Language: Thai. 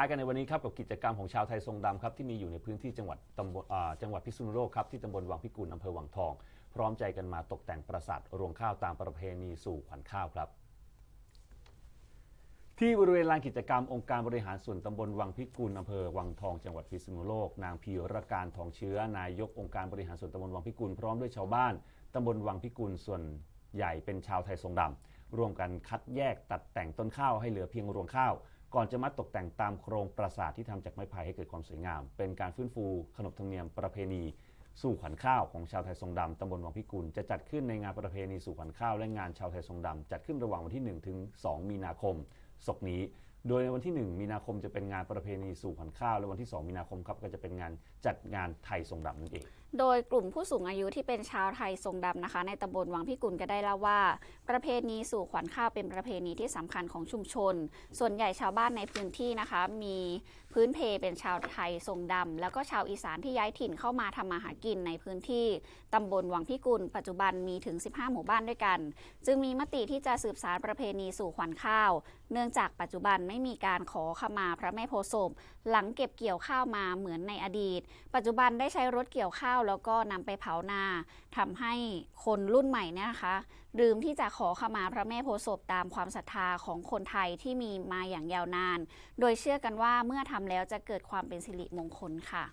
ท้ายกันในวันนี้ครับกับกิจกรรมของชาวไทยทรงดำครับที่มีอยู่ในพื้นที่จังหวัดตำบลจังหวัดพิษณุโลกครับที่ตำบลวังพิกุลอำเภอวังทอง พร้อมใจกันมาตกแต่งปราสาทรวงข้าวตามประเพณีสู่ขวัญข้าวครับที่บริเวณลานกิจกรรมองค์การบริหารส่วนตำบลวังพิกุลอำเภอวังทองจังหวัดพิษณุโลก นางพีรการทองเชื้อนายกองค์การบริหารส่วนตำบลวังพิกุลพร้อมด้วยชาวบ้านตำบลวังพิกุลส่วนใหญ่เป็นชาวไทยทรงดำร่วมกันคัดแยกตัดแต่งต้นข้าวให้เหลือเพียงรวงข้าว ก่อนจะมาตกแต่งตามโครงปราสาทที่ทำจากไม้ไผ่ให้เกิดความสวยงาม เป็นการฟื้นฟูขนบธรรมเนียมประเพณีสู่ขวัญข้าวของชาวไทยทรงดำตำบลวังพิกุลจะจัดขึ้นในงานประเพณีสู่ขวัญข้าวและงานชาวไทยทรงดำจัดขึ้นระหว่างวันที่ 1 ถึง 2 มีนาคมศกนี้ โดยในวันที่ 1 มีนาคมจะเป็นงานประเพณีสู่ขวัญข้าว และวันที่ 2 มีนาคมครับก็จะเป็นงานจัดงานไทยทรงดำนั่นเอง โดยกลุ่มผู้สูงอายุที่เป็นชาวไทยทรงดำนะคะ ในตำบลวังพิกุลก็ได้เล่าว่า ประเพณีสู่ขวัญข้าวเป็นประเพณีที่สำคัญของชุมชน ส่วนใหญ่ชาวบ้านในพื้นที่นะคะ มีพื้นเพเป็นชาวไทยทรงดำแล้วก็ชาวอีสานที่ย้ายถิ่นเข้ามาทำมาหากินในพื้นที่ตำบลวังพิกุล ปัจจุบันมีถึง 15 หมู่บ้านด้วยกัน จึงมีมติที่จะสืบสารประเพณีสู่ขวัญข้าว เนื่องจากปัจจุบันไม่มีการขอขมาพระแม่โพธิ์ศพหลังเก็บเกี่ยวข้าวมาเหมือนในอดีต ปัจจุบันได้ใช้รถเกี่ยวข้าวแล้วก็นำไปเผานาทำให้คนรุ่นใหม่นะคะลืมที่จะขอขมาพระแม่โพธิ์ศพตามความศรัทธาของคนไทยที่มีมาอย่างยาวนาน โดยเชื่อกันว่าเมื่อทำแล้วจะเกิดความเป็นสิริมงคลค่ะ